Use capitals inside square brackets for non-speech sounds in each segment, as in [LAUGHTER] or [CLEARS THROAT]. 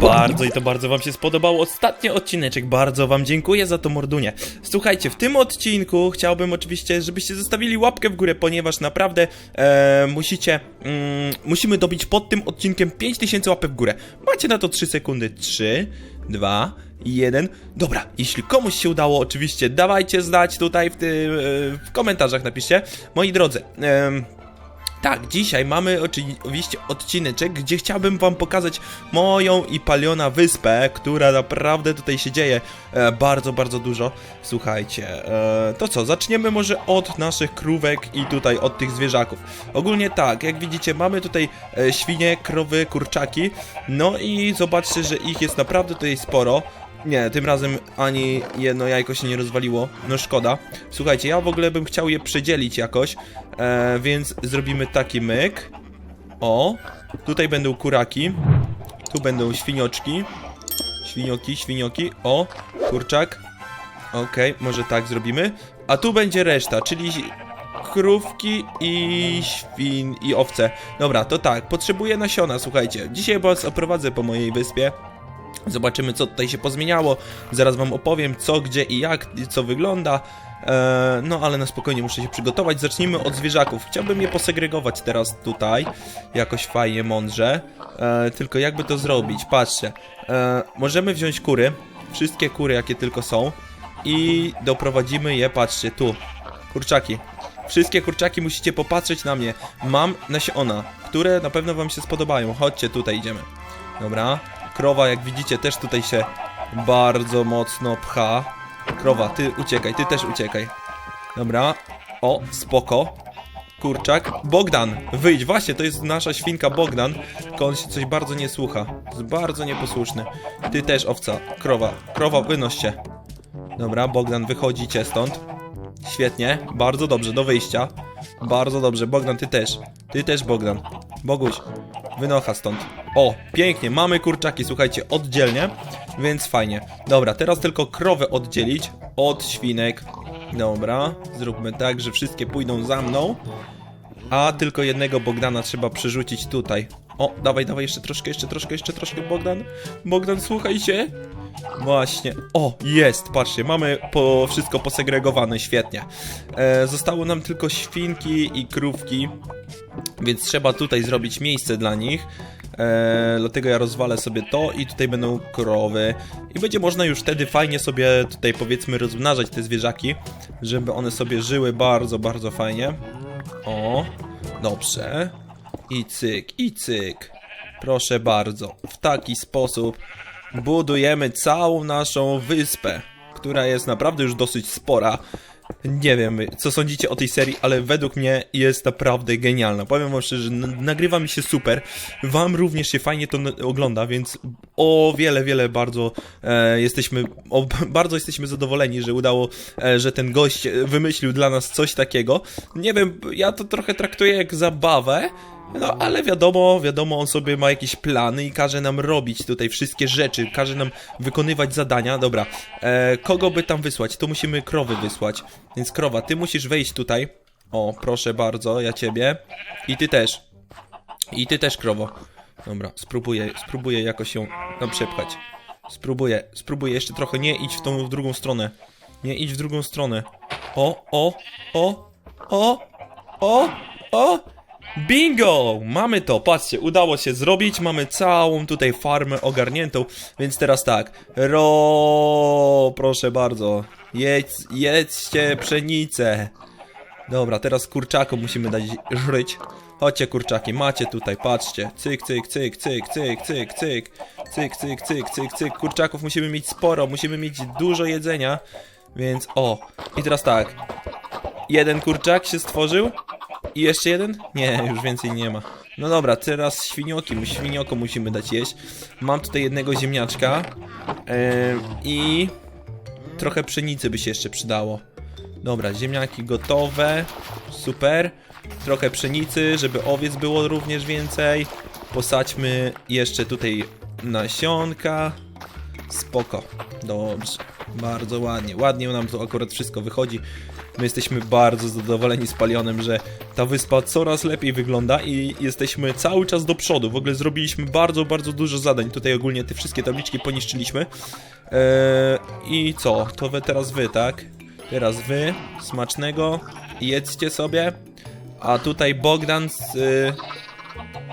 Bardzo i to bardzo wam się spodobał ostatni odcineczek, bardzo wam dziękuję za to mordunie. Słuchajcie, w tym odcinku chciałbym oczywiście, żebyście zostawili łapkę w górę, ponieważ naprawdę e, musicie, mm, musimy dobić pod tym odcinkiem 5000 łapek w górę. Macie na to 3 sekundy, 3, 2, 1. Dobra, jeśli komuś się udało, oczywiście dawajcie znać tutaj w, e, w komentarzach napiszcie. Moi drodzy, em, tak, dzisiaj mamy oczywiście odcineczek, gdzie chciałbym wam pokazać moją i Paliona wyspę, która naprawdę tutaj się dzieje e, bardzo, bardzo dużo. Słuchajcie, e, to co, zaczniemy może od naszych krówek i tutaj od tych zwierzaków. Ogólnie tak, jak widzicie mamy tutaj e, świnie, krowy, kurczaki, no i zobaczcie, że ich jest naprawdę tutaj sporo. Nie, tym razem ani jedno jajko się nie rozwaliło. No szkoda. Słuchajcie, ja w ogóle bym chciał je przedzielić jakoś, e, więc zrobimy taki myk. O, tutaj będą kuraki, tu będą świnioczki, świnioki, świnioki, o, kurczak. Okej, może tak zrobimy. A tu będzie reszta, czyli krówki i świn i owce. Dobra, to tak, potrzebuję nasiona, słuchajcie. Dzisiaj was oprowadzę po mojej wyspie. Zobaczymy, co tutaj się pozmieniało. Zaraz wam opowiem, co, gdzie i jak, co wygląda. E, no, ale na spokojnie muszę się przygotować. Zacznijmy od zwierzaków. Chciałbym je posegregować teraz tutaj, jakoś fajnie, mądrze. E, tylko jakby to zrobić? Patrzcie. E, możemy wziąć kury, wszystkie kury, jakie tylko są, i doprowadzimy je, patrzcie, tu. Kurczaki. Wszystkie kurczaki musicie popatrzeć na mnie. Mam nasiona, które na pewno wam się spodobają. Chodźcie, tutaj idziemy. Dobra. Krowa, jak widzicie, też tutaj się bardzo mocno pcha. Krowa, ty uciekaj, ty też uciekaj. Dobra. O, spoko. Kurczak. Bogdan, wyjdź. Właśnie, to jest nasza świnka Bogdan. Tylko on się coś bardzo nie słucha. Jest bardzo nieposłuszny. Ty też, owca. Krowa. Krowa, wynoś się. Dobra, Bogdan, wychodzicie stąd. Świetnie, bardzo dobrze, do wyjścia. Bardzo dobrze, Bogdan, ty też. Ty też, Bogdan. Boguś, wynocha stąd. O, pięknie, mamy kurczaki, słuchajcie, oddzielnie, więc fajnie. Dobra, teraz tylko krowę oddzielić od świnek. Dobra, zróbmy tak, że wszystkie pójdą za mną. A tylko jednego Bogdana trzeba przerzucić tutaj. O, dawaj, dawaj, jeszcze troszkę, jeszcze troszkę, jeszcze troszkę, Bogdan. Bogdan, słuchaj się. Właśnie. O, jest, patrzcie, mamy po, wszystko posegregowane, świetnie. E, zostało nam tylko świnki i krówki, więc trzeba tutaj zrobić miejsce dla nich. E, dlatego ja rozwalę sobie to i tutaj będą krowy. I będzie można już wtedy fajnie sobie tutaj powiedzmy rozmnażać te zwierzaki, żeby one sobie żyły bardzo, bardzo fajnie. O, dobrze. I cyk, i cyk. Proszę bardzo. W taki sposób budujemy całą naszą wyspę, która jest naprawdę już dosyć spora. Nie wiem, co sądzicie o tej serii, ale według mnie jest naprawdę genialna. Powiem wam szczerze, nagrywa mi się super. Wam również się fajnie to ogląda, więc o wiele, wiele bardzo e, jesteśmy, o, [LAUGHS] bardzo jesteśmy zadowoleni, że udało, e, że ten gość e, wymyślił dla nas coś takiego. Nie wiem, ja to trochę traktuję jak zabawę, no, ale wiadomo, wiadomo, on sobie ma jakieś plany i każe nam robić tutaj wszystkie rzeczy, każe nam wykonywać zadania. Dobra, e, kogo by tam wysłać? To musimy krowy wysłać. Więc krowa, ty musisz wejść tutaj. O, proszę bardzo, ja ciebie. I ty też. I ty też, krowo. Dobra, spróbuję, spróbuję jakoś ją tam przepchać. Spróbuję, spróbuję jeszcze trochę. Nie idź w tą w drugą stronę. Nie idź w drugą stronę. O, o, o, o, o, o. Bingo! Mamy to, patrzcie, udało się zrobić, mamy całą tutaj farmę ogarniętą, więc teraz tak, ro, proszę bardzo, jedź, jedźcie pszenicę. Dobra, teraz kurczakom musimy dać żryć. Chodźcie kurczaki, macie tutaj, patrzcie, cyk, cyk, cyk, cyk, cyk, cyk, cyk, cyk, cyk, cyk, cyk, cyk, kurczaków musimy mieć sporo, musimy mieć dużo jedzenia, więc o, i teraz tak, jeden kurczak się stworzył, i jeszcze jeden? Nie, już więcej nie ma. No dobra, teraz świnioki, świnioko musimy dać jeść. Mam tutaj jednego ziemniaczka em, i trochę pszenicy by się jeszcze przydało. Dobra, ziemniaki gotowe, super. Trochę pszenicy, żeby owiec było również więcej. Posadźmy jeszcze tutaj nasionka. Spoko, dobrze, bardzo ładnie. Ładnie nam to akurat wszystko wychodzi. My jesteśmy bardzo zadowoleni z Palionem, że ta wyspa coraz lepiej wygląda i jesteśmy cały czas do przodu. W ogóle zrobiliśmy bardzo, bardzo dużo zadań. Tutaj ogólnie te wszystkie tabliczki poniszczyliśmy. Eee, I co? To wy teraz wy, tak? Teraz wy. Smacznego. Jedzcie sobie. A tutaj Bogdan z... Y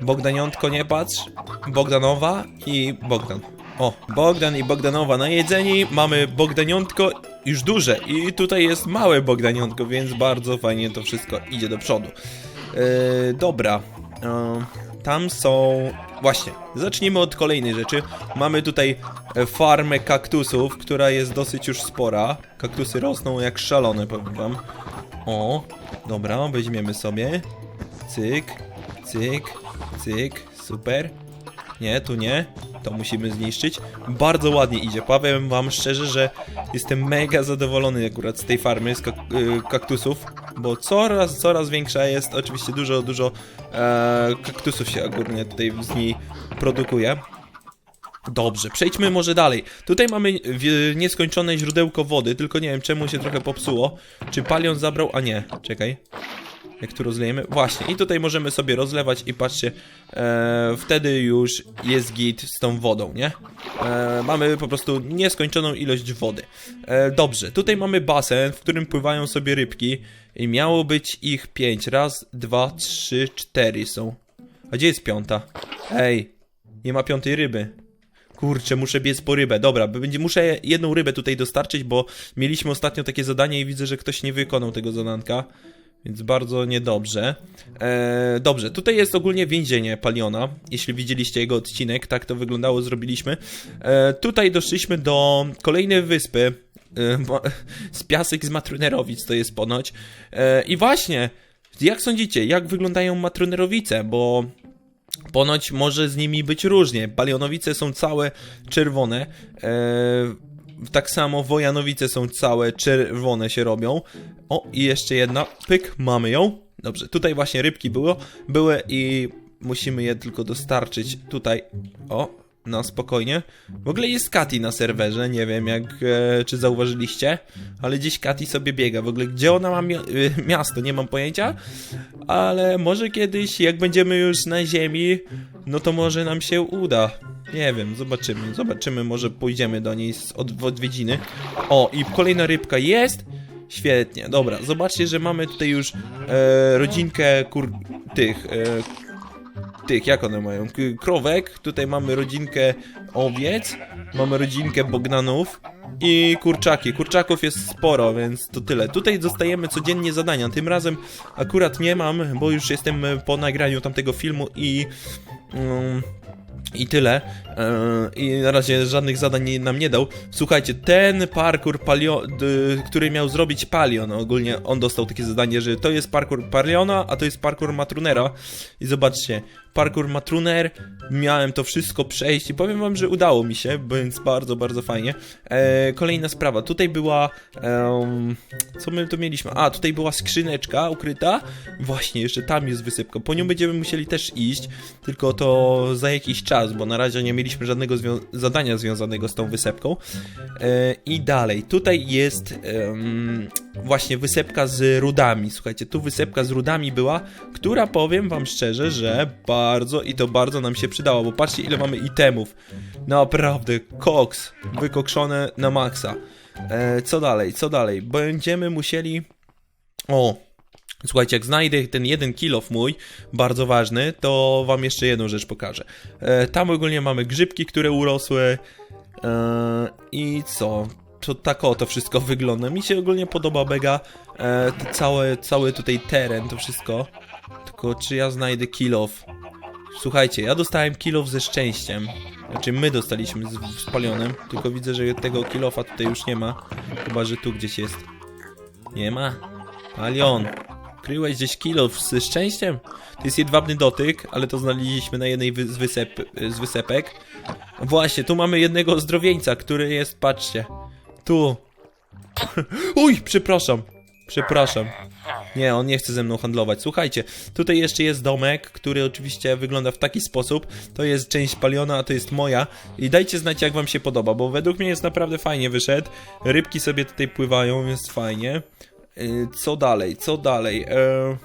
Bogdaniątko, nie patrz. Bogdanowa i Bogdan. O, Bogdan i Bogdanowa najedzeni. Mamy Bogdaniątko już duże i tutaj jest małe Bogdaniątko, więc bardzo fajnie to wszystko idzie do przodu. Yy, dobra. Yy, tam są... Właśnie, zacznijmy od kolejnej rzeczy. Mamy tutaj e, farmę kaktusów, która jest dosyć już spora. Kaktusy rosną jak szalone, powiem wam. O, dobra, weźmiemy sobie. Cyk, cyk, cyk, super. Nie, tu nie. To musimy zniszczyć. Bardzo ładnie idzie. Powiem wam szczerze, że jestem mega zadowolony akurat z tej farmy, z y, kaktusów, bo coraz, coraz większa jest. Oczywiście dużo, dużo e, kaktusów się ogólnie tutaj z niej produkuje. Dobrze, przejdźmy może dalej. Tutaj mamy nieskończone źródełko wody, tylko nie wiem czemu się trochę popsuło. Czy palion zabrał? A nie, czekaj. Jak tu rozlejemy? Właśnie, i tutaj możemy sobie rozlewać i patrzcie, e, wtedy już jest git z tą wodą, nie? E, mamy po prostu nieskończoną ilość wody. E, dobrze, tutaj mamy basen, w którym pływają sobie rybki i miało być ich pięć. Raz, dwa, trzy, cztery są. A gdzie jest piąta? Ej, nie ma piątej ryby. Kurczę, muszę biec po rybę. Dobra, będzie, muszę jedną rybę tutaj dostarczyć, bo mieliśmy ostatnio takie zadanie i widzę, że ktoś nie wykonał tego zadanka. Więc bardzo niedobrze. Eee, dobrze, tutaj jest ogólnie więzienie Paliona. Jeśli widzieliście jego odcinek, tak to wyglądało, zrobiliśmy. Eee, tutaj doszliśmy do kolejnej wyspy. Bo- [LAUGHS] z piasek z Matrunerowic to jest ponoć. I właśnie, jak sądzicie, jak wyglądają Matrunerowice? Bo Ponoć może z nimi być różnie. Balionowice są całe czerwone. Tak samo Wojanowice są całe czerwone się robią. O, i jeszcze jedna. Pyk, mamy ją. Dobrze, tutaj właśnie rybki było, były i musimy je tylko dostarczyć tutaj. O, na spokojnie. W ogóle jest Kati na serwerze, nie wiem jak, e, czy zauważyliście, ale gdzieś Kati sobie biega. W ogóle gdzie ona ma mi e, miasto, nie mam pojęcia, ale może kiedyś, jak będziemy już na ziemi, no to może nam się uda. Nie wiem, zobaczymy, zobaczymy, może pójdziemy do niej z od, w odwiedziny. O, i kolejna rybka jest. Świetnie, dobra, zobaczcie, że mamy tutaj już e, rodzinkę kur... tych, e, tych, jak one mają? Krowek, tutaj mamy rodzinkę owiec, mamy rodzinkę Bogdanów i kurczaki. Kurczaków jest sporo, więc to tyle. Tutaj dostajemy codziennie zadania. Tym razem akurat nie mam, bo już jestem po nagraniu tamtego filmu i. mm, i tyle. Eee, I na razie żadnych zadań nam nie dał. Słuchajcie, ten parkour palio, który miał zrobić Palion, ogólnie on dostał takie zadanie, że to jest parkour Paliona, a to jest parkour Matrunera. I zobaczcie, parkour Matruner, miałem to wszystko przejść i powiem wam, że udało mi się, więc bardzo, bardzo fajnie. Eee, kolejna sprawa, tutaj była... em, co my tu mieliśmy? A, tutaj była skrzyneczka ukryta. Właśnie, jeszcze tam jest wysypka. Po nią będziemy musieli też iść, tylko to za jakiś czas, bo na razie nie mieliśmy żadnego zwią- zadania związanego z tą wysepką. E, I dalej, tutaj jest em, właśnie wysepka z rudami. Słuchajcie, tu wysepka z rudami była, która powiem wam szczerze, że bardzo i to bardzo nam się przydała, bo patrzcie ile mamy itemów. Naprawdę, koks, wykokszone na maksa. E, co dalej, co dalej? Będziemy musieli... O, Słuchajcie, jak znajdę ten jeden kilof mój, bardzo ważny, to wam jeszcze jedną rzecz pokażę. E, tam ogólnie mamy grzybki, które urosły e, i co? To tak o to wszystko wygląda. Mi się ogólnie podoba mega e, to całe, cały tutaj teren, to wszystko. Tylko czy ja znajdę kilof? Słuchajcie, ja dostałem kilof ze szczęściem. Znaczy my dostaliśmy z, z palionem, tylko widzę, że tego kilofa tutaj już nie ma. Chyba, że tu gdzieś jest. Nie ma. Palion. Kryłeś gdzieś kilo z szczęściem? To jest jedwabny dotyk, ale to znaleźliśmy na jednej wy z, wysep z wysepek. Właśnie, tu mamy jednego zdrowieńca, który jest, patrzcie. Tu. [LAUGHS] Uj, przepraszam. Przepraszam. Nie, on nie chce ze mną handlować. Słuchajcie, tutaj jeszcze jest domek, który oczywiście wygląda w taki sposób. To jest część paliona, a to jest moja. I dajcie znać, jak wam się podoba, bo według mnie jest naprawdę fajnie wyszedł. Rybki sobie tutaj pływają, jest fajnie. Y, co dalej, co dalej? E...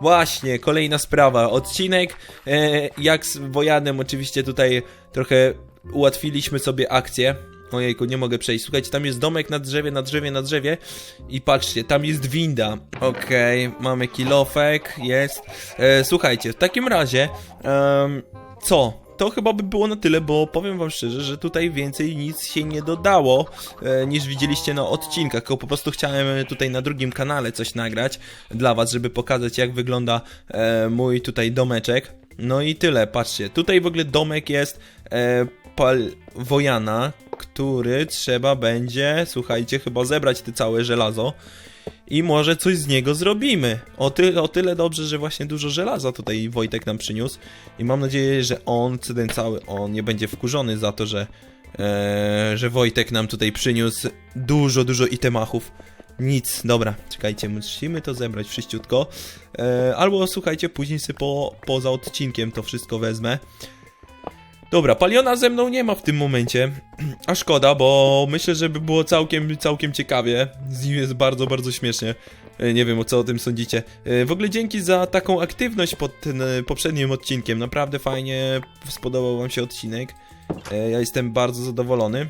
Właśnie, kolejna sprawa. Odcinek, e, jak z Wojanem oczywiście tutaj trochę ułatwiliśmy sobie akcję. Ojejku, nie mogę przejść. Słuchajcie, tam jest domek na drzewie, na drzewie, na drzewie. I patrzcie, tam jest winda. Okej, mamy kilofek, jest. E, słuchajcie, w takim razie, co? To chyba by było na tyle, bo powiem wam szczerze, że tutaj więcej nic się nie dodało e, niż widzieliście na odcinkach, tylko po prostu chciałem tutaj na drugim kanale coś nagrać dla was, żeby pokazać jak wygląda e, mój tutaj domeczek. No i tyle, patrzcie, tutaj w ogóle domek jest e, Wojana, który trzeba będzie, słuchajcie, chyba zebrać te całe żelazo i może coś z niego zrobimy. O, ty, o tyle dobrze, że właśnie dużo żelaza tutaj Wojtek nam przyniósł i mam nadzieję, że on, ten cały, on nie będzie wkurzony za to, że, e, że Wojtek nam tutaj przyniósł dużo, dużo itemachów. Nic, dobra, czekajcie, musimy to zebrać wszyściutko. E, albo słuchajcie, później sobie po, poza odcinkiem to wszystko wezmę. Dobra, Paliona ze mną nie ma w tym momencie, [CLEARS THROAT] a szkoda, bo myślę, że by było całkiem, całkiem ciekawie. Z nim jest bardzo, bardzo śmiesznie. E, Nie wiem, o co o tym sądzicie. E, W ogóle dzięki za taką aktywność pod e, poprzednim odcinkiem. Naprawdę fajnie spodobał wam się odcinek. Ja jestem bardzo zadowolony.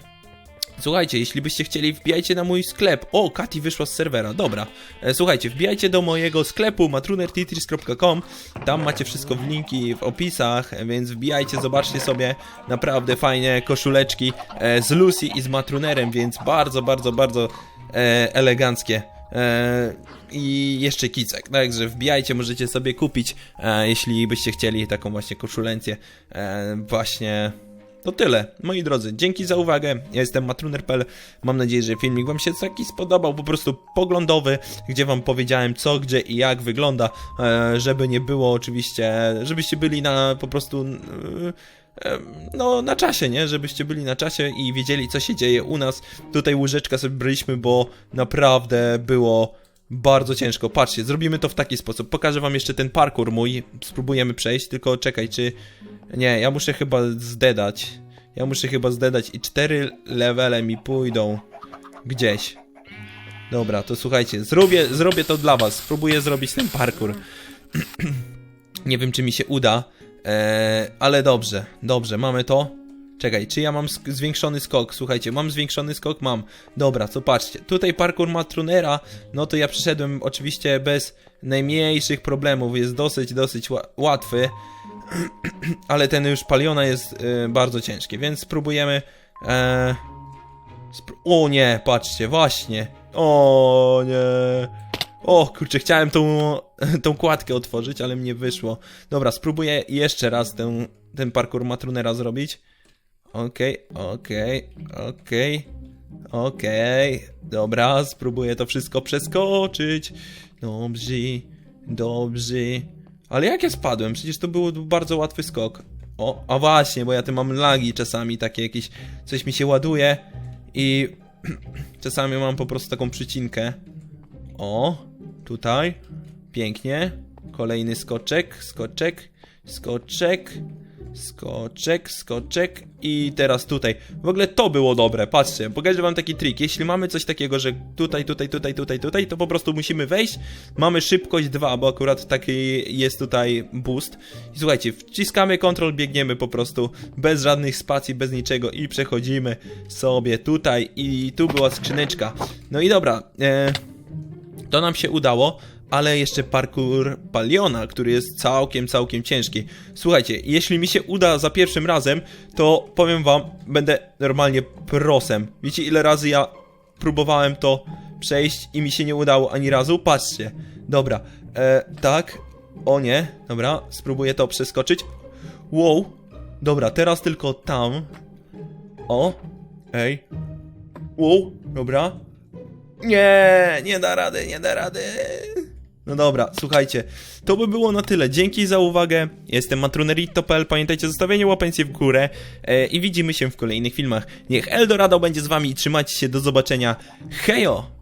Słuchajcie, jeśli byście chcieli, wbijajcie na mój sklep. O, Kati wyszła z serwera, dobra. E, słuchajcie, wbijajcie do mojego sklepu matrunertitris.com. Tam macie wszystko w linki w opisach, e, więc wbijajcie, zobaczcie sobie naprawdę fajne koszuleczki e, z Lucy i z Matrunerem, więc bardzo, bardzo, bardzo eleganckie. I jeszcze kicek, także wbijajcie, możecie sobie kupić, jeśli byście chcieli taką właśnie koszulencję. Właśnie to tyle, moi drodzy. Dzięki za uwagę. Ja jestem matruner.pl. Mam nadzieję, że filmik Wam się taki spodobał, po prostu poglądowy, gdzie Wam powiedziałem co, gdzie i jak wygląda, e, żeby nie było oczywiście, żebyście byli na po prostu. e, e, No, na czasie, nie? Żebyście byli na czasie i wiedzieli, co się dzieje u nas. Tutaj łyżeczka sobie braliśmy, bo naprawdę było bardzo ciężko. Patrzcie, zrobimy to w taki sposób. Pokażę wam jeszcze ten parkour mój. Spróbujemy przejść, tylko czekaj, czy... Nie, ja muszę chyba zdedać. Ja muszę chyba zdedać i cztery levele mi pójdą gdzieś. Dobra, to słuchajcie, zrobię, zrobię to dla was. Spróbuję zrobić ten parkour. [CLEARS THROAT] Nie wiem, czy mi się uda, eee, ale dobrze, dobrze, mamy to. Czekaj, czy ja mam sk- zwiększony skok? Słuchajcie, mam zwiększony skok? Mam. Dobra, co patrzcie. Tutaj parkour ma Trunera, no to ja przyszedłem oczywiście bez najmniejszych problemów. Jest dosyć, dosyć ła- łatwy. [CLEARS THROAT] Ale ten już paliona jest e, bardzo ciężki, więc spróbujemy. E, spró- o nie, patrzcie, właśnie. O nie. O kurczę, chciałem tą, [LAUGHS] tą kładkę otworzyć, ale mnie wyszło. Dobra, spróbuję jeszcze raz ten, ten parkour Matrunera zrobić. Okej, okej, okej, okej. Dobra, spróbuję to wszystko przeskoczyć. Dobrze, dobrze. Ale jak ja spadłem? Przecież to był bardzo łatwy skok. O, a właśnie, bo ja tu mam lagi czasami, takie jakieś, coś mi się ładuje i [CLEARS THROAT] czasami mam po prostu taką przycinkę. O, tutaj, pięknie. Kolejny skoczek, skoczek, skoczek, skoczek, skoczek i teraz tutaj. W ogóle to było dobre, patrzcie, pokażę wam taki trik. Jeśli mamy coś takiego, że tutaj, tutaj, tutaj, tutaj, tutaj, to po prostu musimy wejść. Mamy szybkość 2, bo akurat taki jest tutaj boost. I słuchajcie, wciskamy kontrol, biegniemy po prostu bez żadnych spacji, bez niczego i przechodzimy sobie tutaj i tu była skrzyneczka. No i dobra, e, to nam się udało, ale jeszcze parkour Paliona, który jest całkiem, całkiem ciężki. Słuchajcie, jeśli mi się uda za pierwszym razem, to powiem wam, będę normalnie prosem. Wiecie ile razy ja próbowałem to przejść i mi się nie udało ani razu? Patrzcie. Dobra, e, tak. O nie, dobra, spróbuję to przeskoczyć. Wow, dobra, teraz tylko tam. O, ej. Wow, dobra. Nie, nie da rady, nie da rady. No dobra, słuchajcie, to by było na tyle. Dzięki za uwagę. Jestem matrunerito.pl. Pamiętajcie o zostawieniu w górę e, i widzimy się w kolejnych filmach. Niech Eldorado będzie z wami i trzymajcie się. Do zobaczenia. Hejo!